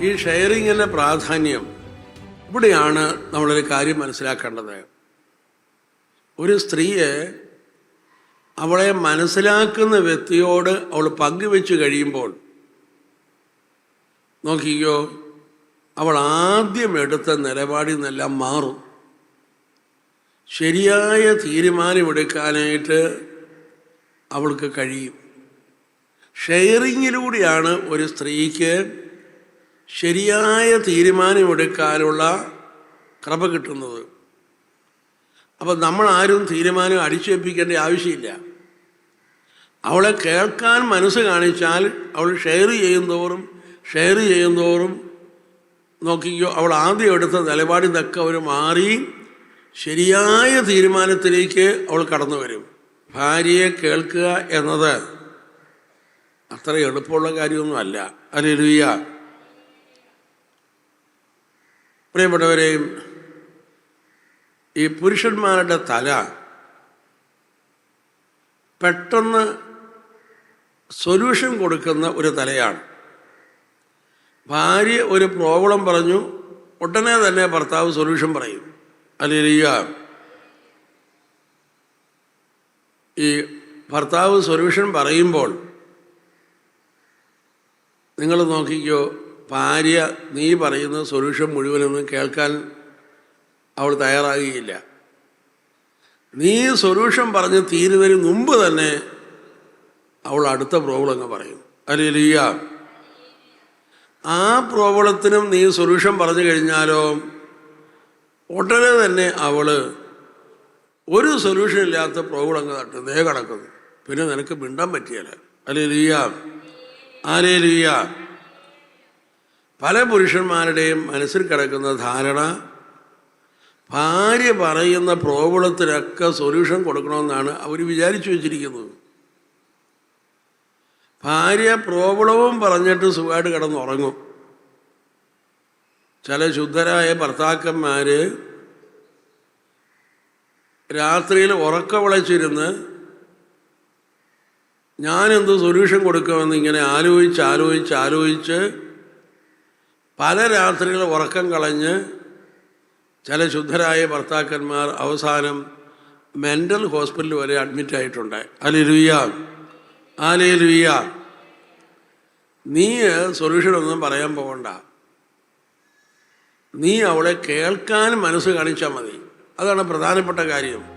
ഈ ഷെയറിങ്ങിന്റെ പ്രാധാന്യം ഇവിടെയാണ് നമ്മളൊരു കാര്യം മനസ്സിലാക്കേണ്ടത്. ഒരു സ്ത്രീയെ അവളെ മനസ്സിലാക്കുന്ന വ്യക്തിയോട് അവൾ പങ്കുവെച്ച് കഴിയുമ്പോൾ നോക്കിക്കോ അവൾ ആദ്യം എടുത്ത നിലപാടിൽ നിന്നെല്ലാം മാറും. ശരിയായ തീരുമാനമെടുക്കാനായിട്ട് അവൾക്ക് കഴിയും. ഷെയറിങ്ങിലൂടെയാണ് ഒരു സ്ത്രീക്ക് ശരിയായ തീരുമാനമെടുക്കാനുള്ള കൃപ കിട്ടുന്നത്. അപ്പം നമ്മൾ ആരും തീരുമാനം അടിച്ചേൽപ്പിക്കേണ്ട ആവശ്യമില്ല. അവളെ കേൾക്കാൻ മനസ്സ് കാണിച്ചാൽ അവൾ ഷെയർ ചെയ്യുന്നതോറും ഷെയർ ചെയ്യുന്നതോറും നോക്കിക്കോ അവൾ ആദ്യം എടുത്ത നിലപാടിൽ നിന്നൊക്കെ അവർ മാറി ശരിയായ തീരുമാനത്തിലേക്ക് അവൾ കടന്നു വരും. ഭാര്യയെ കേൾക്കുക എന്നത് അത്ര എളുപ്പമുള്ള കാര്യമൊന്നും അല്ല പ്രിയപ്പെട്ടവരെയും ഈ പുരുഷന്മാരുടെ തല പെട്ടെന്ന് സൊല്യൂഷൻ കൊടുക്കുന്ന ഒരു തലയാണ്. ഭാര്യ ഒരു പ്രോബ്ലം പറഞ്ഞു ഉടനെ തന്നെ ഭർത്താവ് സൊല്യൂഷൻ പറയും. അല്ലെങ്കിൽ ഈ ഭർത്താവ് സൊല്യൂഷൻ പറയുമ്പോൾ നിങ്ങൾ നോക്കിക്കോ ഭാര്യ നീ പറയുന്ന സൊല്യൂഷൻ മുഴുവനൊന്നും കേൾക്കാൻ അവൾ തയ്യാറാകുകയില്ല. നീ സൊല്യൂഷൻ പറഞ്ഞ് തീരുന്നതിന് മുമ്പ് തന്നെ അവൾ അടുത്ത പ്രോബ്ലം അങ്ങ് പറയും. അല്ലേലിയ ആ പ്രോബ്ലത്തിനും നീ സൊല്യൂഷൻ പറഞ്ഞു കഴിഞ്ഞാലോ ഉടനെ തന്നെ അവൾ ഒരു സൊല്യൂഷൻ ഇല്ലാത്ത പ്രോബ്ലം അങ്ങ് തട്ട് ദേഹം കിടക്കുന്നു പിന്നെ നിനക്ക് മിണ്ടാൻ പറ്റിയല്ല. അല്ലേലിയ ആലേലിയ പല പുരുഷന്മാരുടെയും മനസ്സിൽ കിടക്കുന്ന ധാരണ ഭാര്യ പറയുന്ന പ്രോബ്ലത്തിനൊക്കെ സൊല്യൂഷൻ കൊടുക്കണമെന്നാണ് അവർ വിചാരിച്ചു വെച്ചിരിക്കുന്നത്. ഭാര്യ പ്രോബ്ലവും പറഞ്ഞിട്ട് സുഖമായിട്ട് കിടന്നുറങ്ങും. ചില ശുദ്ധരായ ഭർത്താക്കന്മാർ രാത്രിയിൽ ഉറക്ക വിളച്ചിരുന്ന് ഞാനെന്ത് സൊല്യൂഷൻ കൊടുക്കുമെന്ന് ഇങ്ങനെ ആലോചിച്ച് ആലോചിച്ച് ആലോചിച്ച് പല രാത്രികൾ ഉറക്കം കളഞ്ഞ് ചില ശുദ്ധരായ ഭർത്താക്കന്മാർ അവസാനം മെന്റൽ ഹോസ്പിറ്റൽ വരെ അഡ്മിറ്റ് ആയിട്ടുണ്ട്. അലിരുയ്യ ആലേലുയ്യ നീ സൊല്യൂഷൻ ഒന്നും പറയാൻ പോകണ്ട നീ അവളെ കേൾക്കാൻ മനസ്സ് കാണിച്ചാൽ മതി. അതാണ് പ്രധാനപ്പെട്ട കാര്യം.